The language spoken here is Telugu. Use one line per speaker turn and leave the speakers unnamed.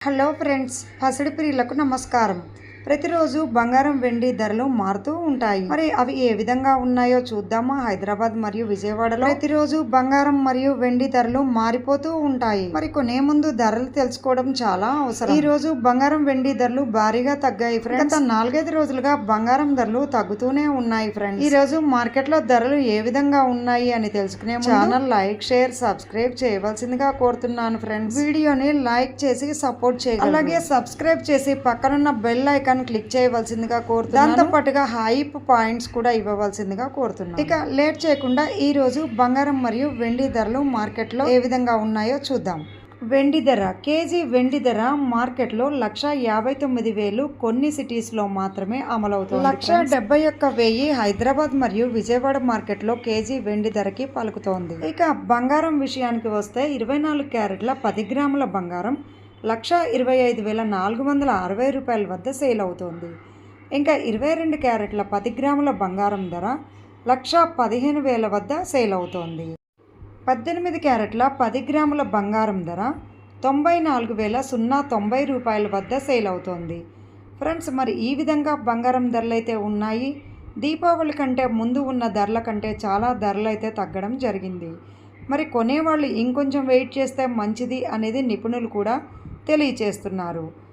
హలో ఫ్రెండ్స్ పసిడి ప్రియులకు నమస్కారం. ప్రతిరోజు బంగారం వెండి ధరలు మారుతూ ఉంటాయి. మరి అవి ఏ విధంగా ఉన్నాయో చూద్దామా? హైదరాబాద్ మరియు విజయవాడలో ప్రతిరోజు బంగారం మరియు వెండి ధరలు మారిపోతూ ఉంటాయి. మరి కొనే ముందు ధరలు తెలుసుకోవడం చాలా అవసరం. ఈ రోజు బంగారం వెండి ధరలు భారీగా తగ్గాయి ఫ్రెండ్స్. గత నాలుగైదు రోజులుగా బంగారం ధరలు తగ్గుతూనే ఉన్నాయి ఫ్రెండ్స్. ఈ రోజు మార్కెట్లో ధరలు ఏ విధంగా ఉన్నాయి అని తెలుసుకునే ఛానల్ లైక్ షేర్ సబ్స్క్రైబ్ చేయవలసిందిగా కోరుతున్నాను ఫ్రెండ్స్. వీడియోని లైక్ చేసి సపోర్ట్ చేయాలి అలాగే సబ్స్క్రైబ్ చేసి పక్కనున్న బెల్ ఐకాన్ క్లిక్ చేయవలసిందిగా కోరుతున్నాను. దాంతో పాటుగా హైప్ పాయింట్స్ కూడా ఇవ్వవలసిందిగా కోరుతున్నాను. ఇక లేట్ చేయకుండా ఈ రోజు బంగారం మరియు వెండి ధరలు మార్కెట్లో ఏ విధంగా ఉన్నాయో చూద్దాం. వెండి ధర కేజీ వెండి ధర మార్కెట్లో లక్ష యాభై తొమ్మిది వేలు కొన్ని సిటీస్లో మాత్రమే అమలవుతుంది లక్ష డెబ్బై ఒక్క వెయ్యి హైదరాబాద్ మరియు విజయవాడ మార్కెట్లో కేజీ వెండి ధరకి పలుకుతోంది. ఇక బంగారం విషయానికి వస్తే ఇరవై నాలుగు క్యారెట్ల పది గ్రాముల బంగారం లక్ష ఇరవై ఐదు వేల నాలుగు వందల అరవై రూపాయల వద్ద సేల్ అవుతోంది. ఇంకా ఇరవై రెండు క్యారెట్ల పది గ్రాముల బంగారం ధర లక్ష పదిహేను వేల వద్ద సేల్ అవుతోంది. పద్దెనిమిది క్యారెట్ల పది గ్రాముల బంగారం ధర తొంభై నాలుగు వేల సున్నా తొంభై రూపాయల వద్ద సేల్ అవుతోంది. ఫ్రెండ్స్ మరి ఈ విధంగా బంగారం ధరలు అయితే ఉన్నాయి. దీపావళి కంటే ముందు ఉన్న ధరల కంటే చాలా ధరలు అయితే తగ్గడం జరిగింది. మరి కొనేవాళ్ళు ఇంకొంచెం వెయిట్ చేస్తే మంచిది అనేది నిపుణులు కూడా తెలియచేస్తున్నారు.